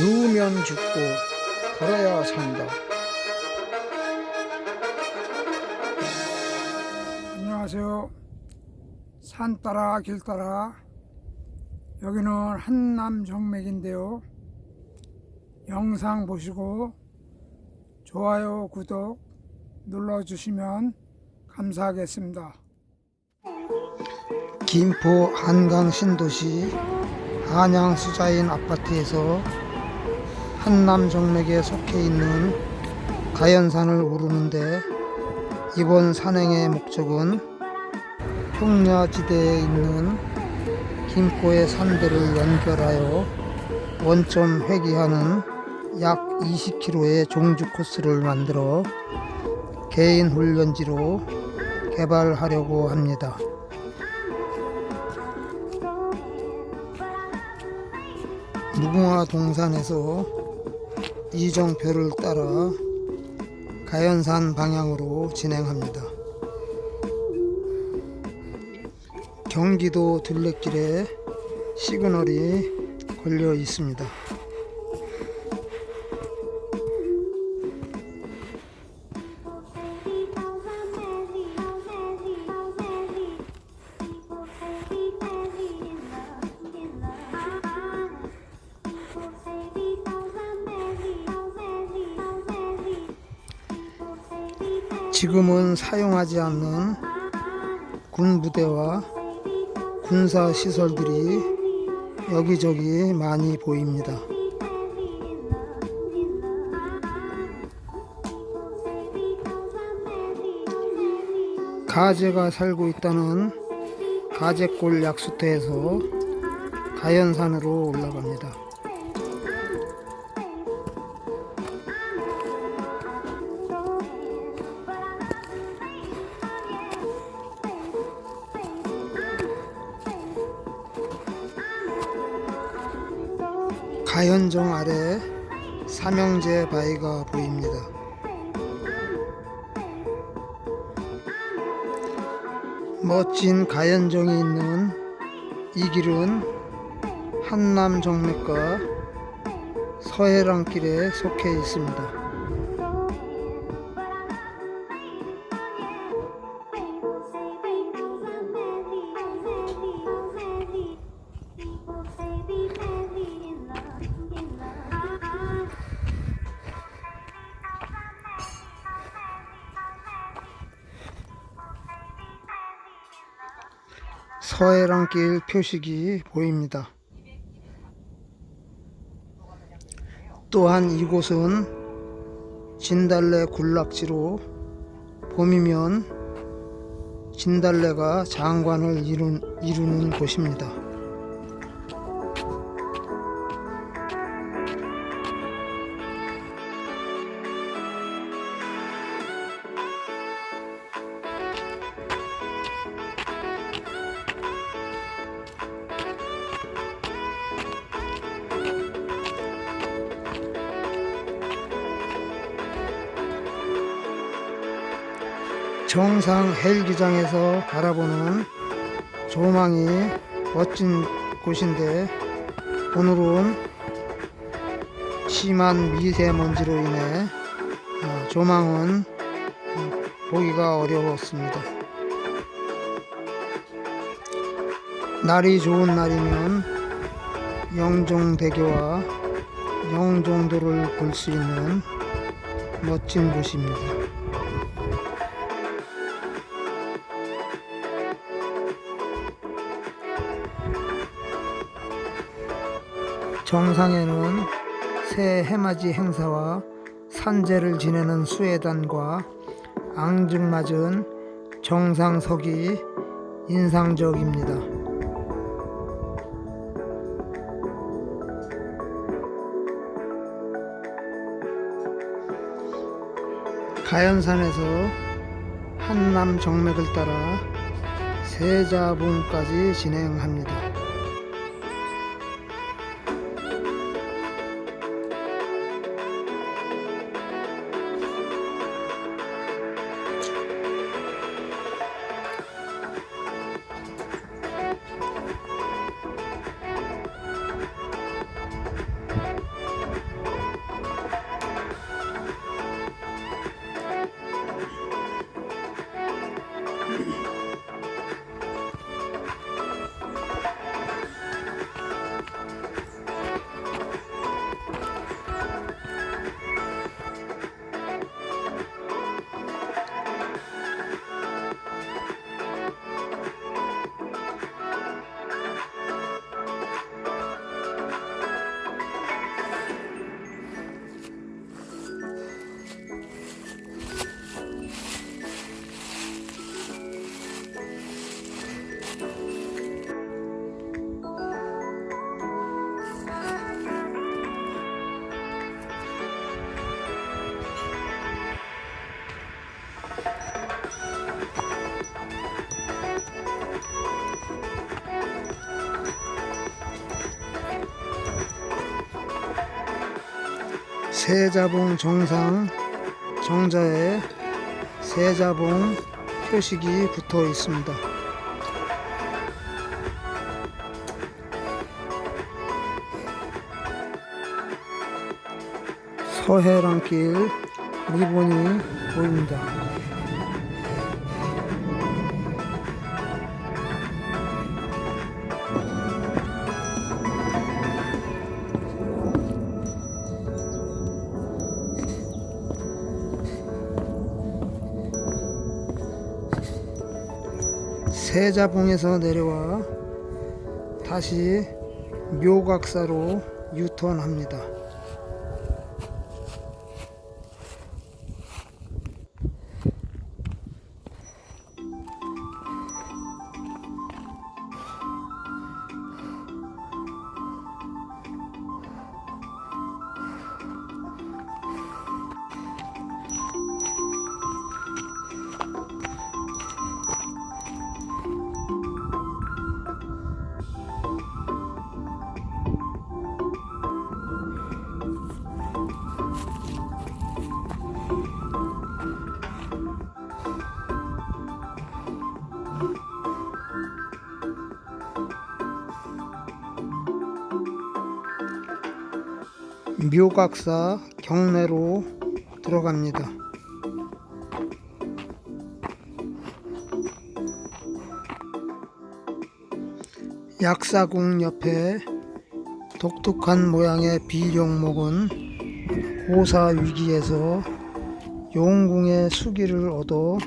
누우면 죽고 걸어야 산다. 안녕하세요. 산 따라 길 따라 여기는 한남 정맥인데요. 영상 보시고 좋아요, 구독 눌러주시면 감사하겠습니다. 김포 한강 신도시 한양 수자인 아파트에서 한남 정맥에 속해 있는 가연산을 오르는데 이번 산행의 목적은 평야지대에 있는 김포의 산들을 연결하여 원점 회귀하는 약 20km의 종주 코스를 만들어 개인 훈련지로 개발하려고 합니다. 무궁화 동산에서 이정표를 따라 가연산 방향으로 진행합니다. 경기도 둘레길에 시그널이 걸려 있습니다. 지금은 사용하지 않는 군부대와 군사 시설들이 여기저기 많이 보입니다. 가재가 살고 있다는 가재골 약수터에서 가연산으로 올라갑니다. 가연정 아래 삼형제 바위가 보입니다. 멋진 가연정이 있는 이 길은 한남 정맥과 서해랑길에 속해 있습니다. 서해랑길 표식이 보입니다. 또한 이곳은 진달래 군락지로 봄이면 진달래가 장관을 이루는 곳입니다. 정상 헬기장에서 바라보는 조망이 멋진 곳인데 오늘은 심한 미세먼지로 인해 어, 조망은 어, 보기가 어려웠습니다. 날이 좋은 날이면 영종대교와 영종도를 볼 수 있는 멋진 곳입니다. 정상에는 새 해맞이 행사와 산제를 지내는 수혜단과 앙증맞은 정상석이 인상적입니다. 가연산에서 한남 정맥을 따라 세자봉까지 진행합니다. 세자봉 정상 정자에 세자봉 표식이 붙어 있습니다. 서해랑길 리본이 보입니다. 세자봉에서 내려와 다시 묘각사로 유턴합니다. 묘각사 경내로 들어갑니다. 약사궁 옆에 독특한 모양의 비룡목은 고사 위기에서 용궁의 수기를 얻어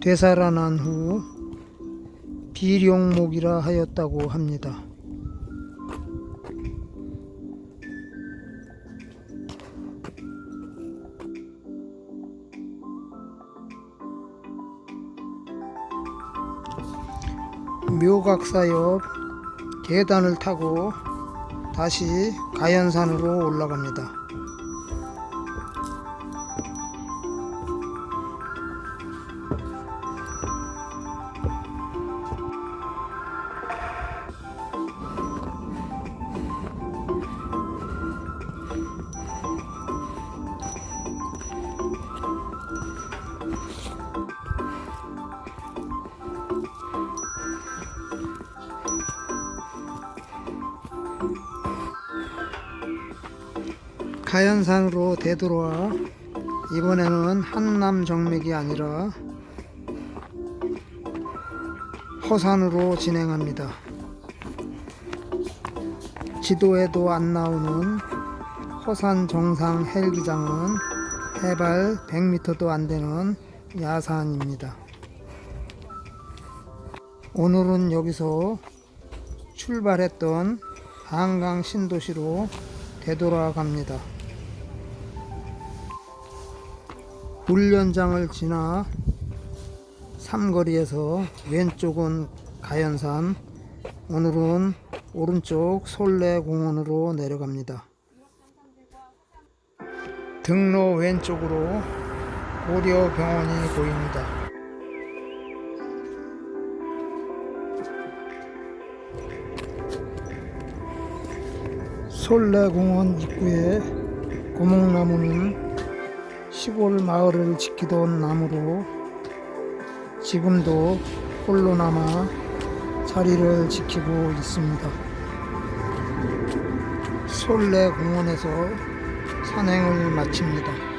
되살아난 후 비룡목이라 하였다고 합니다. 묘각사 옆 계단을 타고 다시 가연산으로 올라갑니다. 가연산으로 되돌아와 이번에는 한남 정맥이 아니라 허산으로 진행합니다. 지도에도 안 나오는 허산 정상 헬기장은 해발 100m도 안 되는 야산입니다. 오늘은 여기서 출발했던 한강 신도시로 되돌아갑니다. 훈련장을 지나 삼거리에서 왼쪽은 가연산, 오늘은 오른쪽 솔레공원으로 내려갑니다. 등로 왼쪽으로 고려병원이 보입니다. 솔레공원 입구에 고목나무는 시골 마을을 지키던 나무로 지금도 홀로 남아 자리를 지키고 있습니다. 솔레 공원에서 산행을 마칩니다.